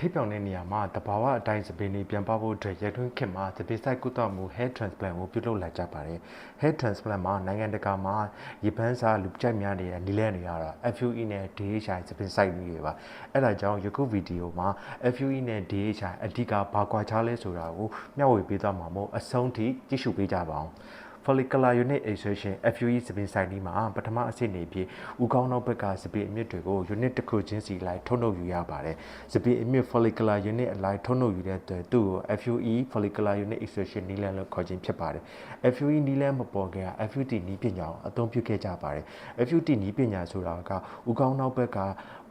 ထိပ်ပြောင်တဲ့နေရာမှာတဘာဝအတိုင်းစပင်းတွေပြန်ပဖို့အတွက်ရထွန်းခင်မှာစပင်းဆိုင်ကုသမှု hair transplant ကိုပြုလုပ်လာကြပါတယ်။ hair transplant မှာနိုင်ငံတကာမှာရေပန်းစားလူကြိုက်များနေတဲ့နီလဲနေရတာ FUE နဲ့ DHI စပင်းဆိုင်တွေပါ။အဲဒါကြောင့်ယခုဗီဒီယိုမှာ FUE နဲ့ DHI အဓိကဘာကွာခြားလဲဆိုတာကိုမျှဝေပေးသွားမှာမို့အဆုံးထိကြည့်ရှုပေးကြပါအောင်။ follicular unit extraction FUE စပင်းဆိုင်ဒီမှာပထမအဆင့်နေပြီးဥကောင်းနောက်ဘက်ကစပင်းအမြစ်တွေကို unit တစ်ခုချင်းစီလိုက်ထုတ်နှုတ်ယူရပါတယ်။စပင်းအမြစ် follicular unit အလိုက်ထုတ်နှုတ်ယူတဲ့အတွက်သူ့ကို FUE follicular unit extraction နည်းလမ်းလို့ခေါ်ခြင်းဖြစ်ပါတယ်။ FUE နည်းလမ်းမပေါ်ခင်က FUT နည်းပညာကိုအသုံးပြုခဲ့ကြပါတယ်။ FUT နည်းပညာဆိုတာကဥကောင်းနောက်ဘက်က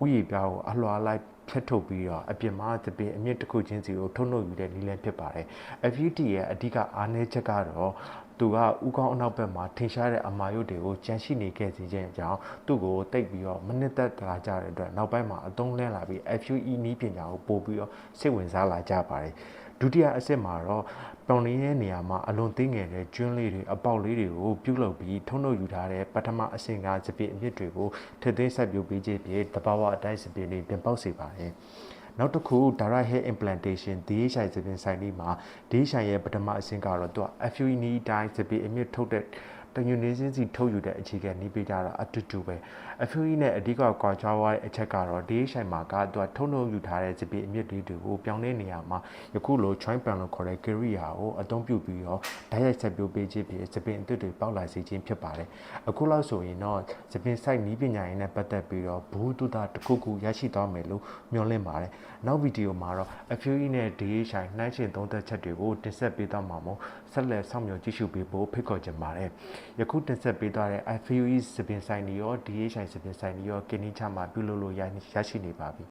ဥယျာဉ်ပြားကိုအလွှာလိုက်ဖြတ်ထုတ်ပြီးတော့အပြင်မှာတပင်အမြင့်တစ်ခုချင်းစီကိုထုတ်နှုတ်ယူတဲ့နည်းလမ်းဖြစ်ပါတယ်။ FUT ရဲ့အဓိကအားနည်းချက်ကတော့ သူကဥကောင်းအနောက်ဘက်မှာထင်ရှားတဲ့အမာရုပ်တွေကိုကြန့်ရှိနေခဲ့စေခြင်းအကြောင်းသူ့ကိုတိတ်ပြီးတော့မနစ်သက်လာကြတဲ့အတွက်နောက်ပိုင်းမှာအသုံးလဲလာပြီး FUE နည်းပညာကိုပို့ပြီးတော့စိတ်ဝင်စားလာကြပါတယ်ဒုတိယအဆင့်မှာတော့ပောင်ရင်းရဲ့နေရာမှာအလွန်သိငယ်တဲ့ကျွန်းလေးတွေအပေါက်လေးတွေကိုပြုတ်လုပ်ပြီးထုံးထုတ်ယူထားတဲ့ပထမအဆင့်ကစပစ်အမြစ်တွေကိုထည့်သွင်းဆက်ပြုတ်ပေးခြင်းဖြင့်တဘာဝအတိုင်းစပစ်တွေပြန်ပေါက်စေပါတယ် နောက်တစ်ခု direct hair implantation DHI စပင်ဆိုင်ဒီမှာ DHI ရဲ့ပထမအဆင့်ကတော့သူက FUE နီးတိုင်းစပင်အမြစ်ထုတ်တဲ့ တညွန်နေချင်းစီထုတ်ယူတဲ့အခြေခံနှီးပေးကြတာအတူတူပဲ FUE နဲ့အဓိကကွာခြားသွားတဲ့အချက်ကတော့ DHI မှာကသူကထုံနှုတ်ယူထားတဲ့စပင်အမြစ်တွေကိုပြောင်းတဲ့နေရာမှာယခုလို joint pan လို့ခေါ်တဲ့ကိရိယာကိုအသုံးပြုပြီးတော့ဓာတ်ရိုက်ဆက်ပြုတ်ပေးခြင်းဖြင့်စပင်အသစ်တွေပေါက်လာစေခြင်းဖြစ်ပါတယ်အခုလောက်ဆိုရင်တော့စပင် site နီးပညာရေးနဲ့ပတ်သက်ပြီးတော့ဘူးတုဒတစ်ခုခုရရှိသွားမယ်လို့မျှော်လင့်ပါတယ်နောက်ဗီဒီယိုမှာတော့ FUE နဲ့ DHI နှိုင်းယှဉ်သုံးသက်ချက်တွေကိုတင်ဆက်ပေးသွားမှာမို့ဆက်လက်ဆောင်မြော်ကြည့်ရှုပေးဖို့ဖိတ်ခေါ်ချင်ပါတယ်ယခုတင်ဆက်ပေးသွားတဲ့ FUE စပင်ဆိုင်တွေရော DHI စပင်ဆိုင်တွေရောကင်းနီးချမှာပြုလုပ်လို့ရရှိနေပါပြီ